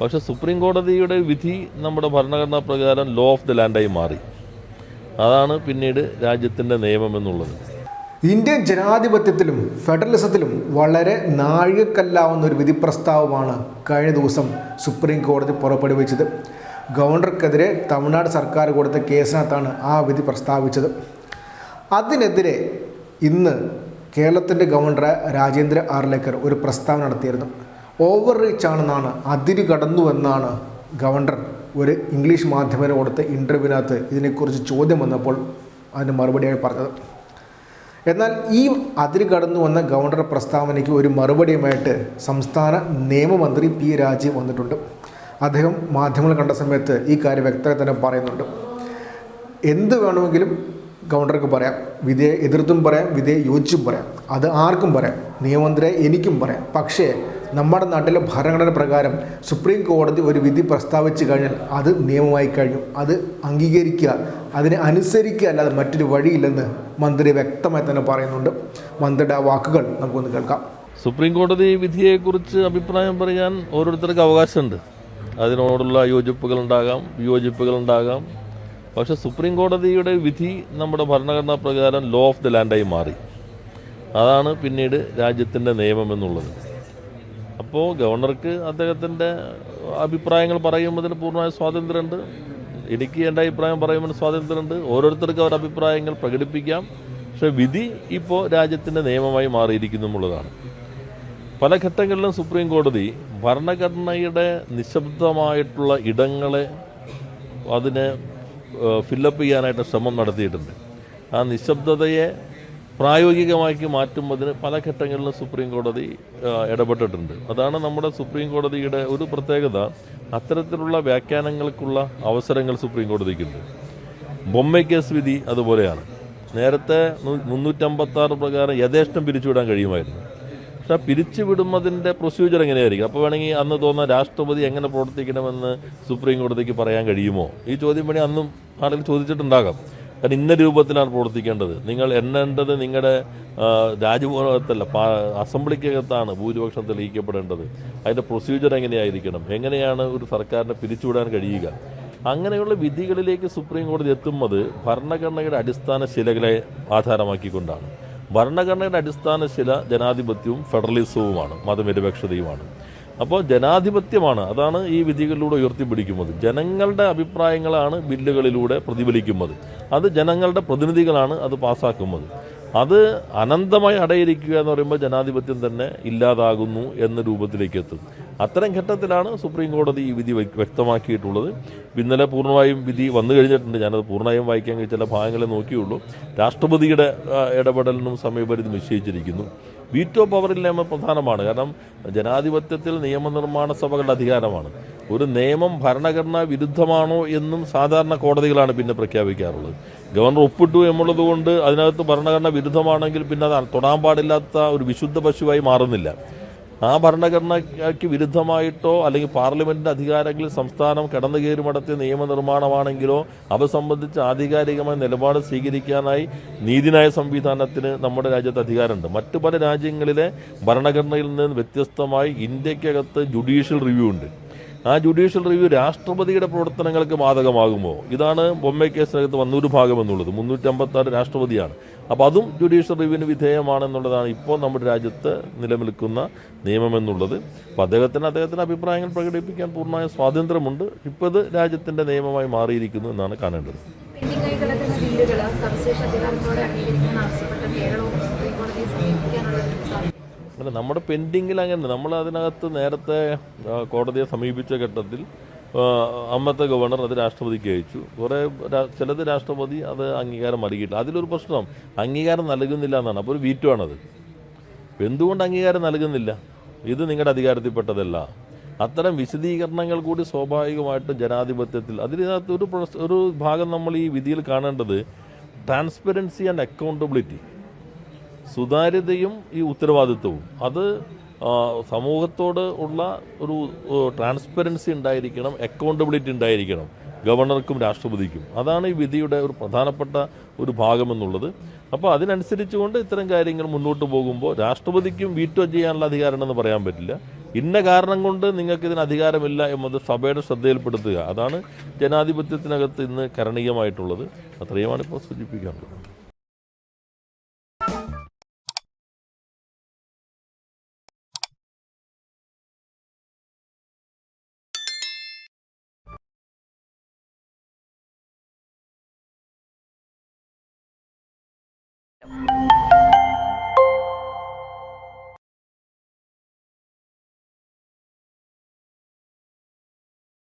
പക്ഷെ സുപ്രീം കോടതിയുടെ വിധി നമ്മുടെ ഭരണഘടനാ പ്രകാരം ലോ ഓഫ് ദി ലാൻഡായി മാറി. അതാണ് പിന്നീട് രാജ്യത്തിന്റെ നിയമം എന്നുള്ളത്. ഇന്ത്യൻ ജനാധിപത്യത്തിലും ഫെഡറലിസത്തിലും വളരെ നാഴികക്കല്ലാവുന്ന ഒരു വിധി പ്രസ്താവമാണ് കഴിഞ്ഞ ദിവസം സുപ്രീം കോടതി പുറപ്പെടുവിച്ചത്. ഗവർണർക്കെതിരെ തമിഴ്നാട് സർക്കാർ കൊടുത്ത കേസിനകത്താണ് ആ വിധി പ്രസ്താവിച്ചത്. അതിനെതിരെ ഇന്ന് കേരളത്തിന്റെ ഗവർണർ രാജേന്ദ്ര ആർലേക്കർ ഒരു പ്രസ്താവന നടത്തിയിരുന്നു. ഓവർ റീച്ച് ആണെന്നാണ് അതിര് കടന്നു എന്നാണ് ഗവർണർ ഒരു ഇംഗ്ലീഷ് മാധ്യമത്തിന് കൊടുത്ത ഇന്റർവ്യൂവിനകത്ത് ഇതിനെക്കുറിച്ച് ചോദ്യം വന്നപ്പോൾ അതിന് മറുപടിയായി പറഞ്ഞത്. എന്നാൽ ഈ അതിര് കടന്നു വന്ന ഗവർണർ പ്രസ്താവനയ്ക്ക് ഒരു മറുപടിയുമായിട്ട് സംസ്ഥാന നിയമമന്ത്രി പി രാജീവ് വന്നിട്ടുണ്ട്. അദ്ദേഹം മാധ്യമങ്ങൾ കണ്ട സമയത്ത് ഈ കാര്യം വ്യക്തമായി തന്നെ പറയുന്നുണ്ട്. എന്ത് വേണമെങ്കിലും ഗവർണർക്ക് പറയാം. വിധയെ എതിർത്തും പറയാം വിധയെ യോജിച്ചും പറയാം. അത് ആർക്കും പറയാം. നിയമമന്ത്രിയെ എനിക്കും പറയാം. പക്ഷേ നമ്മുടെ നാട്ടിലെ ഭരണഘടന പ്രകാരം സുപ്രീം കോടതി ഒരു വിധി പ്രസ്താവിച്ചു കഴിഞ്ഞാൽ അത് നിയമമായി കഴിഞ്ഞു. അത് അംഗീകരിക്കുക. അതിനെ അനുസരിക്കുക അല്ലാതെ മറ്റൊരു വഴിയില്ലെന്ന് മന്ത്രി വ്യക്തമായി തന്നെ പറയുന്നുണ്ട്. മന്ത്രിയുടെ ആ വാക്കുകൾ നമുക്കൊന്ന് കേൾക്കാം. സുപ്രീം കോടതി വിധിയെക്കുറിച്ച് അഭിപ്രായം പറയാൻ ഓരോരുത്തർക്കും അവകാശമുണ്ട്. അതിനോടുള്ള യോജിപ്പുകൾ ഉണ്ടാകാം വിയോജിപ്പുകൾ ഉണ്ടാകാം പക്ഷേ സുപ്രീം കോടതിയുടെ വിധി നമ്മുടെ ഭരണഘടനാ പ്രകാരം ലോ ഓഫ് ദി ലാൻഡായി മാറി. അതാണ് പിന്നീട് രാജ്യത്തിന്റെ നിയമം എന്നുള്ളത്. അപ്പോൾ ഗവർണർക്ക് അദ്ദേഹത്തിന്റെ അഭിപ്രായങ്ങൾ പറയുന്നതിന് പൂർണമായ സ്വാതന്ത്ര്യമുണ്ട്. എനിക്ക് എന്റെ അഭിപ്രായം പറയുമ്പോൾ സ്വാതന്ത്ര്യമുണ്ട്. ഓരോരുത്തർക്കും അവരുടെ അഭിപ്രായങ്ങൾ പ്രകടിപ്പിക്കാം. പക്ഷേ വിധി ഇപ്പോൾ രാജ്യത്തിന്റെ നിയമമായി മാറിയിരിക്കുന്നു എന്നുള്ളതാണ്. പല ഘട്ടങ്ങളിലും സുപ്രീം കോടതി ഭരണഘടനയുടെ നിശബ്ദമായിട്ടുള്ള ഇടങ്ങളെ അതിനെ ഫില്ലപ്പ് ചെയ്യാനായിട്ട് ശ്രമം നടത്തിയിട്ടുണ്ട്. ആ നിശബ്ദതയെ പ്രായോഗികമാക്കി മാറ്റുന്നതിന് പല ഘട്ടങ്ങളിലും സുപ്രീം കോടതി ഇടപെട്ടിട്ടുണ്ട്. അതാണ് നമ്മുടെ സുപ്രീം കോടതിയുടെ ഒരു പ്രത്യേകത. അത്തരത്തിലുള്ള വ്യാഖ്യാനങ്ങൾക്കുള്ള അവസരങ്ങൾ സുപ്രീം കോടതിക്കുണ്ട്. ബൊമ്മൈ കേസ് വിധി അതുപോലെയാണ്. നേരത്തെ മുന്നൂറ്റമ്പത്തി ആറ് പ്രകാരം യഥേഷ്ടം പിരിച്ചുവിടാൻ കഴിയുമായിരുന്നു. പക്ഷെ പിരിച്ചുവിടുന്നതിന്റെ പ്രൊസീജിയർ എങ്ങനെയായിരിക്കും? അപ്പോൾ വേണമെങ്കിൽ അന്ന് തോന്നുന്ന രാഷ്ട്രപതി എങ്ങനെ പ്രവർത്തിക്കണമെന്ന് സുപ്രീം കോടതിക്ക് പറയാൻ കഴിയുമോ? ഈ ചോദ്യം വേണി അന്നും ആരെങ്കിലും ചോദിച്ചിട്ടുണ്ടാകാം. കാരണം ഇന്ന രൂപത്തിലാണ് പ്രവർത്തിക്കേണ്ടത്. നിങ്ങൾ എണ്ണേണ്ടത് നിങ്ങളുടെ രാജ്ഭവനകത്തല്ല അസംബ്ലിക്കകത്താണ് ഭൂരിപക്ഷം തെളിയിക്കപ്പെടേണ്ടത് അതിന്റെ പ്രൊസീജിയർ എങ്ങനെയായിരിക്കണം? എങ്ങനെയാണ് ഒരു സർക്കാരിനെ പിരിച്ചുവിടാൻ കഴിയുക? അങ്ങനെയുള്ള വിധികളിലേക്ക് സുപ്രീം കോടതി എത്തുന്നത് ഭരണഘടനയുടെ അടിസ്ഥാന ശിലകളെ ആധാരമാക്കിക്കൊണ്ടാണ്. ഭരണഘടനയുടെ അടിസ്ഥാന ശില ജനാധിപത്യവും ഫെഡറലിസവുമാണ് മതനിരപേക്ഷതയുമാണ്. അപ്പോൾ ജനാധിപത്യമാണ്. അതാണ് ഈ വിധികളിലൂടെ ഉയർത്തിപ്പിടിക്കുന്നത്. ജനങ്ങളുടെ അഭിപ്രായങ്ങളാണ് ബില്ലുകളിലൂടെ പ്രതിഫലിക്കുന്നത്. അത് ജനങ്ങളുടെ പ്രതിനിധികളാണ് അത് പാസ്സാക്കുന്നത് അത് അനന്തമായി അടയിരിക്കുക എന്ന് പറയുമ്പോൾ ജനാധിപത്യം തന്നെ ഇല്ലാതാകുന്നു എന്ന രൂപത്തിലേക്ക് എത്തും. അത്തരം ഘട്ടത്തിലാണ് സുപ്രീം കോടതി ഈ വിധി വ്യക്തമാക്കിയിട്ടുള്ളത്. ഇന്നലെ പൂർണമായും വിധി വന്നു കഴിഞ്ഞിട്ടുണ്ട്. ഞാനത് പൂർണമായും വായിക്കാൻ ചില ഭാഗങ്ങളെ നോക്കിയുള്ളൂ. രാഷ്ട്രപതിയുടെ ഇടപെടലിനും സമയപരിധി നിശ്ചയിച്ചിരിക്കുന്നു. വീറ്റോ പവറില്ലായ്മ പ്രധാനമാണ്. കാരണം ജനാധിപത്യത്തിൽ നിയമനിർമ്മാണ സഭകളുടെ അധികാരമാണ്. ഒരു നിയമം ഭരണഘടനാ വിരുദ്ധമാണോ എന്നും സാധാരണ കോടതികളാണ് പിന്നെ പ്രഖ്യാപിക്കാറുള്ളത്. ഗവർണർ ഒപ്പിട്ടു എന്നുള്ളത് കൊണ്ട് അതിനകത്ത് ഭരണഘടന വിരുദ്ധമാണെങ്കിൽ പിന്നെ അത് തൊടാൻ പാടില്ലാത്ത ഒരു വിശുദ്ധ പശുവായി മാറുന്നില്ല. ആ ഭരണഘടനയ്ക്ക് വിരുദ്ധമായിട്ടോ അല്ലെങ്കിൽ പാർലമെന്റിന്റെ അധികാരങ്ങളിൽ സംസ്ഥാനം കടന്നു കയറി നടത്തിയ നിയമനിർമ്മാണമാണെങ്കിലോ അവ സംബന്ധിച്ച് ആധികാരികമായ നിലപാട് സ്വീകരിക്കാനായി നീതിന്യായ സംവിധാനത്തിന് നമ്മുടെ രാജ്യത്ത് അധികാരമുണ്ട്. മറ്റു പല രാജ്യങ്ങളിലെ ഭരണഘടനയിൽ നിന്ന് വ്യത്യസ്തമായി ഇന്ത്യക്കകത്ത് ജുഡീഷ്യൽ റിവ്യൂ ഉണ്ട്. ആ ജുഡീഷ്യൽ റിവ്യൂ രാഷ്ട്രപതിയുടെ പ്രവർത്തനങ്ങൾക്ക് ബാധകമാകുമോ? ഇതാണ് ബൊമ്മെ കേസിനകത്ത് വന്നൊരു ഭാഗം എന്നുള്ളത്. മുന്നൂറ്റി ആറ് രാഷ്ട്രപതിയാണ്. അപ്പോൾ അതും ജുഡീഷ്യൽ റിവ്യൂവിന് വിധേയമാണെന്നുള്ളതാണ് ഇപ്പോൾ നമ്മുടെ രാജ്യത്ത് നിലനിൽക്കുന്ന നിയമമെന്നുള്ളത്. അപ്പോൾ അദ്ദേഹത്തിന് അഭിപ്രായങ്ങൾ പ്രകടിപ്പിക്കാൻ പൂർണമായ സ്വാതന്ത്ര്യമുണ്ട്. ഇപ്പോൾ ഇത് രാജ്യത്തിന്റെ നിയമമായി മാറിയിരിക്കുന്നു എന്നാണ് കാണേണ്ടത്. കിടക്കുന്ന ബില്ലുകൾ സവിശേഷ സുപ്രീം കോടതിയെ സമീപിക്കാനുള്ള ഒരു സാധ്യത അല്ല നമ്മുടെ പെൻഡിങ്ങിൽ അങ്ങനെ നമ്മൾ അതിനകത്ത് നേരത്തെ കോടതിയെ സമീപിച്ച ഘട്ടത്തിൽ അമ്മത്തെ ഗവർണർ അത് രാഷ്ട്രപതിക്ക് അയച്ചു. കുറേ ചിലത് രാഷ്ട്രപതി അത് അംഗീകാരം നൽകിയിട്ടില്ല അതിലൊരു പ്രശ്നം അംഗീകാരം നൽകുന്നില്ല എന്നാണ്. അപ്പോൾ ഒരു വീറ്റോ ആണത്. എന്തുകൊണ്ട് അംഗീകാരം നൽകുന്നില്ല? ഇത് നിങ്ങളുടെ അധികാരത്തിൽപ്പെട്ടതല്ല. അത്തരം വിശദീകരണങ്ങൾ കൂടി സ്വാഭാവികമായിട്ട് ജനാധിപത്യത്തിൽ അതിനകത്ത് ഒരു ഒരു ഭാഗം നമ്മൾ ഈ വിധിയിൽ കാണേണ്ടത് ട്രാൻസ്പെറൻസി ആൻഡ് അക്കൗണ്ടബിലിറ്റി സുതാര്യതയും ഈ ഉത്തരവാദിത്വവും. അത് സമൂഹത്തോട് ഉള്ള ഒരു ട്രാൻസ്പെറൻസി ഉണ്ടായിരിക്കണം അക്കൗണ്ടബിലിറ്റി ഉണ്ടായിരിക്കണം. ഗവർണർക്കും രാഷ്ട്രപതിക്കും. അതാണ് ഈ വിധിയുടെ ഒരു പ്രധാനപ്പെട്ട ഒരു ഭാഗമെന്നുള്ളത്. അപ്പോൾ അതിനനുസരിച്ചുകൊണ്ട് ഇത്തരം കാര്യങ്ങൾ മുന്നോട്ട് പോകുമ്പോൾ രാഷ്ട്രപതിക്കും വീറ്റോ ചെയ്യാനുള്ള അധികാരമുണ്ടെന്ന് പറയാൻ പറ്റില്ല. ഇന്ന കാരണം കൊണ്ട് നിങ്ങൾക്ക് ഇതിന് അധികാരമില്ല എന്നത് സഭയുടെ ശ്രദ്ധയിൽപ്പെടുത്തുക. അതാണ് ജനാധിപത്യത്തിനകത്ത് ഇന്ന് കരണീയമായിട്ടുള്ളത്. അത്രയുമാണ് ഇപ്പോൾ സൂചിപ്പിക്കാനുള്ളത്.